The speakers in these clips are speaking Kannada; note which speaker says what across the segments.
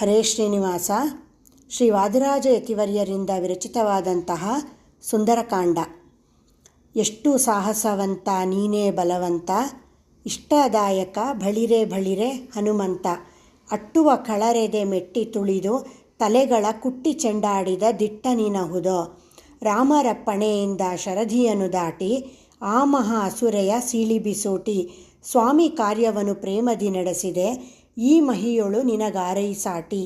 Speaker 1: ಹರೇ ಶ್ರೀನಿವಾಸ. ಶ್ರೀ ವಾದಿರಾಜ ಯತಿವರ್ಯರಿಂದ ವಿರಚಿತವಾದಂತಹ ಸುಂದರಕಾಂಡ. ಎಷ್ಟು ಸಾಹಸವಂತ, ನೀನೇ ಬಲವಂತ, ಇಷ್ಟದಾಯಕ, ಬಳಿರೆ ಬಳಿರೆ ಹನುಮಂತ. ಅಟ್ಟುವ ಕಳರೆದೆ ಮೆಟ್ಟಿ ತುಳಿದು ತಲೆಗಳ ಕುಟ್ಟಿ ಚೆಂಡಾಡಿದ ದಿಟ್ಟ ನೀನಹುದೋ ರಾಮರಪ್ಪಣೆಯಿಂದ ಶರಧಿಯನ್ನು ದಾಟಿ ಆ ಮಹಾ ಅಸುರೆಯ ಸೀಳಿಬಿಸೂಟಿ ಸ್ವಾಮಿ ಕಾರ್ಯವನ್ನು ಪ್ರೇಮದಿ ನಡೆಸಿದೆ. ಈ ಮಹಿಯೊಳು ನಿನಗಾರೈಸಾಟಿ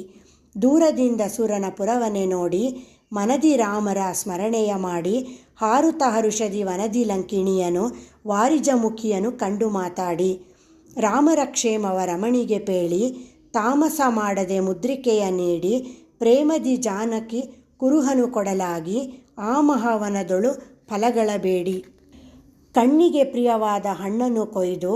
Speaker 1: ದೂರದಿಂದ ಸುರನ ಪುರವನೆ ನೋಡಿ, ಮನದಿ ರಾಮರ ಸ್ಮರಣೆಯ ಮಾಡಿ ಹಾರುತ ಹರುಷದಿ ವನದಿ ಲಂಕಿಣಿಯನು ವಾರಿಜಮುಖಿಯನು ಕಂಡು ಮಾತಾಡಿ. ರಾಮರ ಕ್ಷೇಮವ ರಮಣಿಗೆ ಪೇಳಿ, ತಾಮಸ ಮಾಡದೆ ಮುದ್ರಿಕೆಯ ನೀಡಿ, ಪ್ರೇಮದಿ ಜಾನಕಿ ಕುರುಹನು ಕೊಡಲಾಗಿ, ಆ ಮಹಾವನದೊಳು ಫಲಗಳ ಬೇಡಿ. ಕಣ್ಣಿಗೆ ಪ್ರಿಯವಾದ ಹಣ್ಣನ್ನು ಕೊಯ್ದು,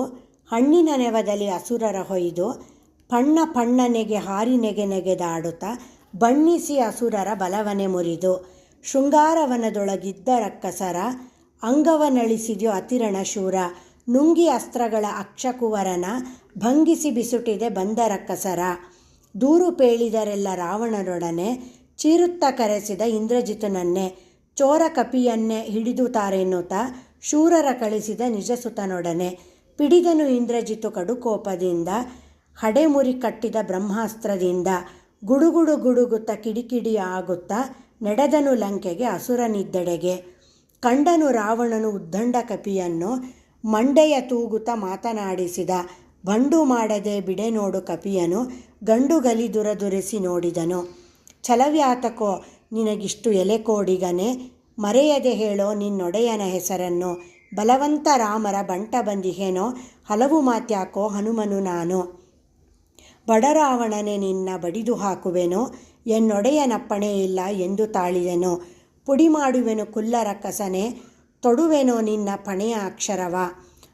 Speaker 1: ಹಣ್ಣಿನ ನೆವದಲ್ಲಿ ಅಸುರರ ಹೊಯ್ದು ಪಣ್ಣ ಪಣ್ಣನೆಗೆ ಹಾರಿ ನೆಗೆ ನೆಗೆದಾಡುತ್ತ ಬಣ್ಣಿಸಿ ಅಸುರರ ಬಲವನೆ ಮುರಿದು ಶೃಂಗಾರವನದೊಳಗಿದ್ದ ರಕ್ಕಸರ ಅಂಗವನಳಿಸಿದ್ಯೋ ಅತಿರಣ ಶೂರ ನುಂಗಿ ಅಸ್ತ್ರಗಳ ಅಕ್ಷಕುವರನ ಭಂಗಿಸಿ ಬಿಸುಟಿದೆ ಬಂದ ರಕ್ಕಸರ ದೂರು ಪೇಳಿದರೆಲ್ಲ ರಾವಣನೊಡನೆ ಚೀರುತ್ತ ಕರೆಸಿದ ಇಂದ್ರಜಿತನನ್ನೇ ಚೋರ ಕಪಿಯನ್ನೇ ಹಿಡಿದುತಾರೆನ್ನುತ್ತ ಶೂರರ ಕಳಿಸಿದ ನಿಜಸುತನೊಡನೆ ಪಿಡಿದನು ಇಂದ್ರಜಿತು ಕಡುಕೋಪದಿಂದ ಹಡೆಮುರಿ ಕಟ್ಟಿದ ಬ್ರಹ್ಮಾಸ್ತ್ರದಿಂದ ಗುಡುಗುಡು ಗುಡುಗುತ್ತ ಕಿಡಿಕಿಡಿ ಆಗುತ್ತಾ ನಡೆದನು ಲಂಕೆಗೆ ಅಸುರನಿದ್ದೆಡೆಗೆ. ಕಂಡನು ರಾವಣನು ಉದ್ದಂಡ ಕಪಿಯನ್ನು ಮಂಡೆಯ ತೂಗುತ್ತ ಮಾತನಾಡಿಸಿದ, ಬಂಡು ಮಾಡದೆ ಬಿಡೆ ನೋಡು ಕಪಿಯನು, ಗಂಡು ಗಲಿ ದುರದುರಿಸಿ ನೋಡಿದನು. ಛಲವ್ಯಾತಕೋ, ನಿನಗಿಷ್ಟು ಎಲೆ ಕೋಡಿಗನೆ, ಮರೆಯದೆ ಹೇಳೋ ನಿನ್ನೊಡೆಯನ ಹೆಸರನ್ನು, ಬಲವಂತ ರಾಮರ ಬಂಟ ಬಂದಿಹೇನೋ, ಹಲವು ಮಾತ್ಯಾಕೋ ಹನುಮನು ನಾನು. ಬಡರಾವಣನೆ ನಿನ್ನ ಬಡಿದು ಹಾಕುವೆನು, ಎನ್ನೊಡೆಯನಪ್ಪಣೆ ಇಲ್ಲ ಎಂದು ತಾಳಿದೆನು. ಪುಡಿ ಮಾಡುವೆನು ಕುಲ್ಲರ ಕಸನೆ ತೊಡುವೆನೋ ನಿನ್ನ ಪಣೆಯ ಅಕ್ಷರವ.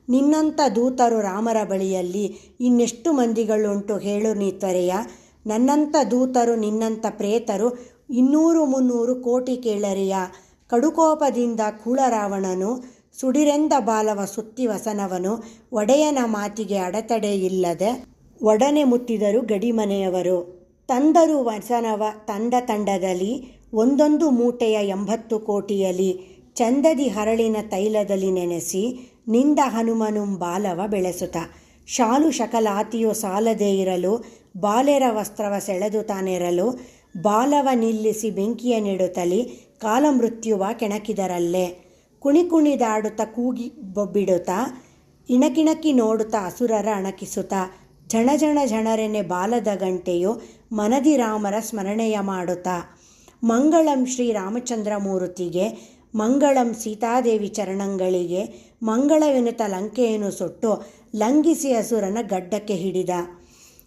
Speaker 1: ನಿನ್ನಂಥ ದೂತರು ರಾಮರ ಬಳಿಯಲ್ಲಿ ಇನ್ನೆಷ್ಟು ಮಂದಿಗಳುಂಟು ಹೇಳು ನೀ ತ್ವರೆಯ. ನನ್ನಂಥ ದೂತರು, ನಿನ್ನಂಥ ಪ್ರೇತರು ಇನ್ನೂರು ಮುನ್ನೂರು ಕೋಟಿ ಕೇಳರಿಯ. ಕಡುಕೋಪದಿಂದ ಕೂಳರಾವಣನು, ಸುಡಿರೆಂದ ಬಾಲವ ಸುತ್ತಿ ವಸನವನು, ಒಡೆಯನ ಮಾತಿಗೆ ಅಡೆತಡೆ ಇಲ್ಲದೆ ಒಡನೆ ಮುಟ್ಟಿದರು ಗಡಿಮನೆಯವರು. ತಂದರು ವಸನವ ತಂಡ ತಂಡದಲ್ಲಿ, ಒಂದೊಂದು ಮೂಟೆಯ ಎಂಬತ್ತು ಕೋಟಿಯಲಿ ಚಂದದಿ ಹರಳಿನ ತೈಲದಲ್ಲಿ ನೆನೆಸಿ ನಿಂದ ಹನುಮನು ಬಾಲವ ಬೆಳೆಸುತ್ತ. ಶಾಲು ಶಕಲಾತಿಯು ಸಾಲದೇ ಇರಲು, ಬಾಲೆರ ವಸ್ತ್ರವ ಸೆಳೆದು ತಾನೆರಲು, ಬಾಲವ ನಿಲ್ಲಿಸಿ ಬೆಂಕಿಯ ನೆಡುತ್ತಲಿ ಕಾಲಮೃತ್ಯುವ ಕೆಣಕಿದರಲ್ಲೇ. ಕುಣಿ ಕುಣಿದಾಡುತ್ತ ಕೂಗಿ ಬೊಬ್ಬಿಡುತ್ತಾ, ಇಣಕಿಣಕಿ ನೋಡುತ್ತಾ ಅಸುರರ ಅಣಕಿಸುತ್ತ. ಝಣ ಝಣ ಝಣರೆನೆ ಬಾಲದ ಗಂಟೆಯು ಮನದಿ ರಾಮರ ಸ್ಮರಣೆಯ ಮಾಡುತ್ತ. ಮಂಗಳಂ ಶ್ರೀ ರಾಮಚಂದ್ರ ಮೂರ್ತಿಗೆ, ಮಂಗಳಂ ಸೀತಾದೇವಿ ಚರಣಂಗಳಿಗೆ ಮಂಗಳವೆನುತ ಲಂಕೆಯನ್ನು ಸುಟ್ಟು ಲಂಘಿಸಿ ಅಸುರನ ಗಡ್ಡಕ್ಕೆ ಹಿಡಿದ.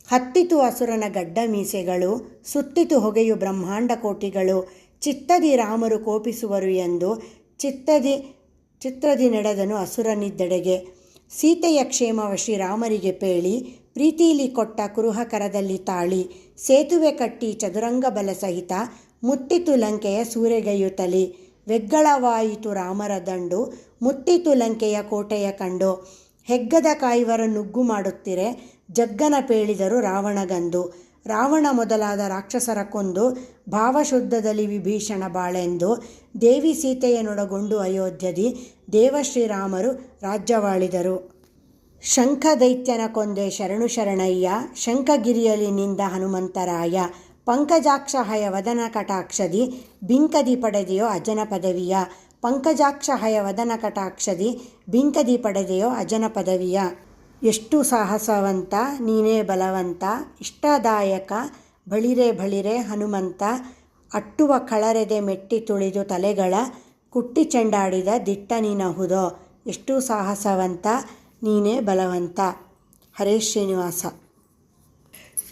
Speaker 1: ಹತ್ತಿತು ಅಸುರನ ಗಡ್ಡ ಮೀಸೆಗಳು, ಸುತ್ತಿತು ಹೊಗೆಯು ಬ್ರಹ್ಮಾಂಡ ಕೋಟಿಗಳು, ಚಿತ್ತದಿ ರಾಮರು ಕೋಪಿಸುವರು ಎಂದು ಚಿತ್ತದಿ, ಚಿತ್ರದಿ ನಡೆದನು ಅಸುರನಿದ್ದೆಡೆಗೆ. ಸೀತೆಯ ಕ್ಷೇಮವ ಶ್ರೀರಾಮರಿಗೆ ಪೇಳಿ ಪ್ರೀತಿಲಿ ಕೊಟ್ಟ ಕುರುಹಕರದಲ್ಲಿ ತಾಳಿ, ಸೇತುವೆ ಕಟ್ಟಿ ಚದುರಂಗ ಬಲ ಸಹಿತ ಮುತ್ತಿತು ಲಂಕೆಯ ಸೂರೆಗೈಯುತ್ತಲಿ. ವೆಗ್ಗಳವಾಯಿತು ರಾಮರ ದಂಡು ಮುತ್ತಿತು ಲಂಕೆಯ ಕೋಟೆಯ ಕಂಡು. ಹೆಗ್ಗದ ಕಾಯುವರ ನುಗ್ಗು ಮಾಡುತ್ತಿರೆ, ಜಗ್ಗನ ಪೇಳಿದರು ರಾವಣಗಂದು ರಾವಣ ಮೊದಲಾದ ರಾಕ್ಷಸರ ಕೊಂದು, ಭಾವಶುದ್ಧದಲ್ಲಿ ವಿಭೀಷಣ ಬಾಳೆಂದು. ದೇವಿ ಸೀತೆಯನ್ನೊಡಗೊಂಡು ಅಯೋಧ್ಯದಿ ದೇವಶ್ರೀರಾಮರು ರಾಜ್ಯವಾಳಿದರು. ಶಂಖ ದೈತ್ಯನ ಕೊಂದೆ ಶರಣು ಶರಣಯ್ಯ ಶಂಖಗಿರಿಯಲಿ ನಿಂದ ಹನುಮಂತರಾಯ ಪಂಕಜಾಕ್ಷಹಯ ವದನ ಕಟಾಕ್ಷದಿ ಬಿಂಕದಿ ಪಡೆದೆಯೋ ಅಜನ ಪದವಿಯ, ಪಂಕಜಾಕ್ಷಹಯ ವದನ ಕಟಾಕ್ಷದಿ ಬಿಂಕದಿ ಪಡೆದೆಯೋ ಅಜನ ಪದವಿಯ. ಎಷ್ಟು ಸಾಹಸವಂತ, ನೀನೇ ಬಲವಂತ, ಇಷ್ಟದಾಯಕ, ಬಳಿರೆ ಬಳಿರೆ ಹನುಮಂತ, ಅಟ್ಟುವ ಕಳರೆದೆ ಮೆಟ್ಟಿ ತುಳಿದು ತಲೆಗಳ, ಕುಟ್ಟಿ ಚೆಂಡಾಡಿದ ದಿಟ್ಟ ನೀನಹುದೋ. ಎಷ್ಟು ಸಾಹಸವಂತ ನೀನೇ ಬಲವಂತ. ಹರೇ ಶ್ರೀನಿವಾಸ.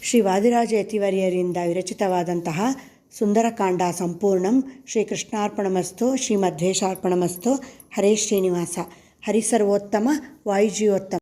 Speaker 1: ಶ್ರೀ ವಾದಿರಾಜ ಯತಿವರ್ಯರಿಂದ ವಿರಚಿತವಾದಂತಹ ಸುಂದರಕಾಂಡ ಸಂಪೂರ್ಣಂ ಶ್ರೀ ಕೃಷ್ಣಾರ್ಪಣಮಸ್ತು ಶ್ರೀ ಮಧ್ವೇಶಾರ್ಪಣಮಸ್ತು ಹರೇ ಶ್ರೀನಿವಾಸ. ಹರಿಸರ್ವೋತ್ತಮ ವಾಯುಜೀವೋತ್ತಮ.